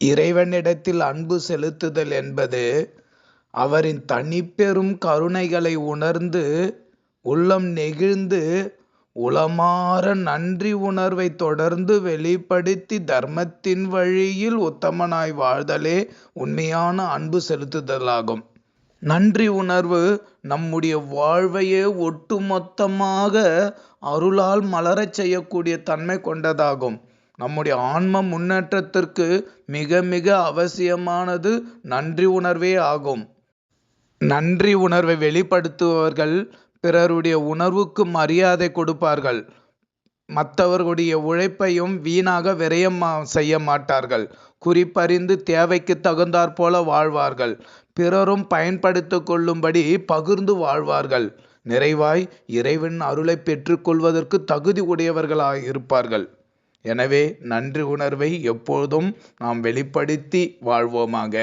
இறைவனிடத்தில் அன்பு செலுத்துதல் என்பது அவரின் தனிப்பெரும் கருணைகளை உணர்ந்து உள்ளம் நெகிழ்ந்து உளமாற நன்றி உணர்வை தொடர்ந்து வெளிப்படுத்தி தர்மத்தின் வழியில் உத்தமனாய் வாழ்தலே உண்மையான அன்பு செலுத்துதலாகும். நன்றி உணர்வு நம்முடைய வாழ்வையே ஒட்டுமொத்தமாக அருளால் மலரச் செய்யக்கூடிய தன்மை கொண்டதாகும். நம்முடைய ஆன்ம முன்னேற்றத்திற்கு மிக மிக அவசியமானது நன்றி உணர்வே ஆகும். நன்றி உணர்வை வெளிப்படுத்துபவர்கள் பிறருடைய உணர்வுக்கு மரியாதை கொடுப்பார்கள். மற்றவர்களுடைய உழைப்பையும் வீணாக விரயம் செய்ய மாட்டார்கள். குறிப்பறிந்து தேவைக்கு தகுந்தாற் போல வாழ்வார்கள். பிறரும் பயன்படுத்திக் கொள்ளும்படி பகிர்ந்து வாழ்வார்கள். நிறைவாய் இறைவன் அருளை பெற்றுக்கொள்வதற்கு தகுதி உடையவர்களாக இருப்பார்கள் எனவே நன்றி உணர்வை எப்பொழுதும் நாம் வெளிப்படுத்தி வாழ்வோமாக.